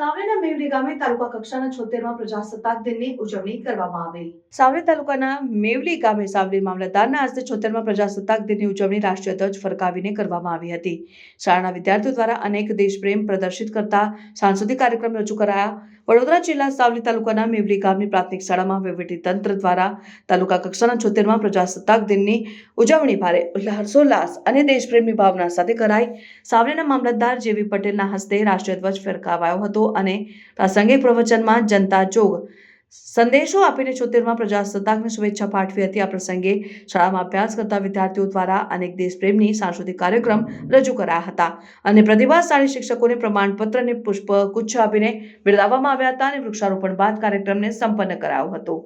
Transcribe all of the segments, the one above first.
મેવલી ગામે તાલુકા કક્ષાના છોતેરમાં પ્રજાસત્તાક દિનની ઉજવણી કરવામાં આવી. સાવલી તાલુકાના મેવલી ગામે સાવલી મામલતદારના હસ્તે છોતેરમાં પ્રજાસત્તાક દિનની ઉજવણી રાષ્ટ્રીય ધ્વજ ફરકાવીને કરવામાં આવી હતી. શાળાના વિદ્યાર્થીઓ દ્વારા અનેક દેશપ્રેમ પ્રદર્શિત કરતા સાંસ્કૃતિક કાર્યક્રમ રજૂ કરાયા. વડોદરા જિલ્લા સાવલી તાલુકાના મેવલી ગામની પ્રાથમિક શાળામાં વહીવટી તંત્ર દ્વારા તાલુકા કક્ષાના છોતેરમાં પ્રજાસત્તાક દિનની ઉજવણી ભારે હર્ષોલ્લાસ અને દેશપ્રેમની ભાવના સાથે કરાઈ. સાવલીના મામલતદાર જેવી પટેલના હસ્તે રાષ્ટ્રીય ધ્વજ ફરકાવાયો હતો. અને પ્રાસંગિક પ્રવચનમાં જનતા જોગ. સંદેશો આપીને છોતેરમાં પ્રજાસત્તાકની શુભેચ્છા પાઠવી હતી. આ પ્રસંગે શાળામાં અભ્યાસ કરતા વિદ્યાર્થીઓ દ્વારા અનેક દેશપ્રેમની સાંસ્કૃતિક કાર્યક્રમ રજૂ કરાયા હતા અને પ્રતિભાશાળી શિક્ષકોને પ્રમાણપત્ર અને પુષ્પગુચ્છ આપીને બિરદાવવામાં આવ્યા હતા અને વૃક્ષારોપણ બાદ કાર્યક્રમને સંપન્ન કરાયો હતો.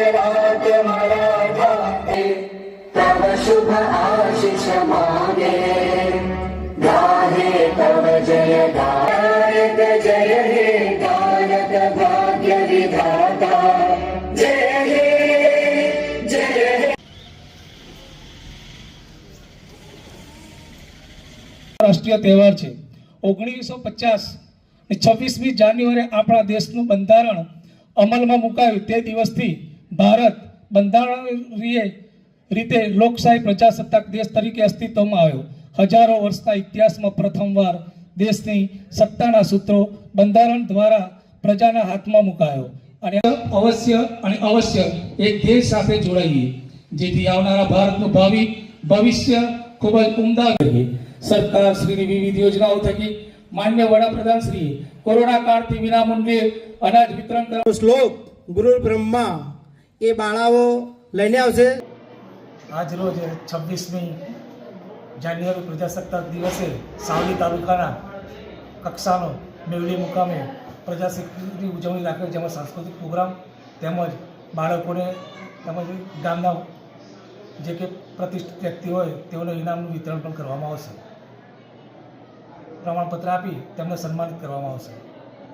गुजरात मराठा तव शुभ आशिष मागे गाहे तव जय गायक जय हे गायक भाग्य विधाता जय हे जय हे રાષ્ટ્રીય તહેવાર છે ઓગણીસો પચાસ ને છવ્વીસમી જાન્યુઆરી આપણા દેશનું બંધારણ અમલમાં મુકાયું તે દિવસથી ભારત બંધારણીય રીતે લોકશાહી પ્રજાસત્તાક દેશ તરીકે અસ્તિત્વમાં આવ્યો. હજારો વર્ષના ઇતિહાસમાં પ્રથમવાર દેશની સત્તાના સૂત્રો બંધારણ દ્વારા પ્રજાના હાથમાં મુકાયો. અને અવશ્ય અને અવશ્ય એક દેશ સાથે જોડાઈએ, જેથી આવનારા ભારતનું ભાવિ, ભવિષ્ય ખૂબ જ ઉમદા સરકાર શ્રીની વિવિધ યોજનાઓ થકી માન્ય વડાપ્રધાન શ્રી કોરોના કાળથી વિનામૂલ્યે અનાજ વિતરણ કરવા શ્લોક ગુરુ બ્રહ્મા એ બાળાઓ લઈને આવશે? આજ રોજ છવ્વીસમી જાન્યુઆરી પ્રજાસત્તાક દિવસે સાવલી તાલુકાના કક્ષાનો મેવલી મુકામે પ્રજાશક્તિની ઉજવણી રાખે જેમાં સાંસ્કૃતિક પ્રોગ્રામ તેમજ બાળકોને તેમજ ગામના જે કે પ્રતિષ્ઠિત વ્યક્તિ હોય તેઓને ઇનામનું વિતરણ પણ કરવામાં આવશે. પ્રમાણપત્ર આપી તેમને સન્માનિત કરવામાં આવશે.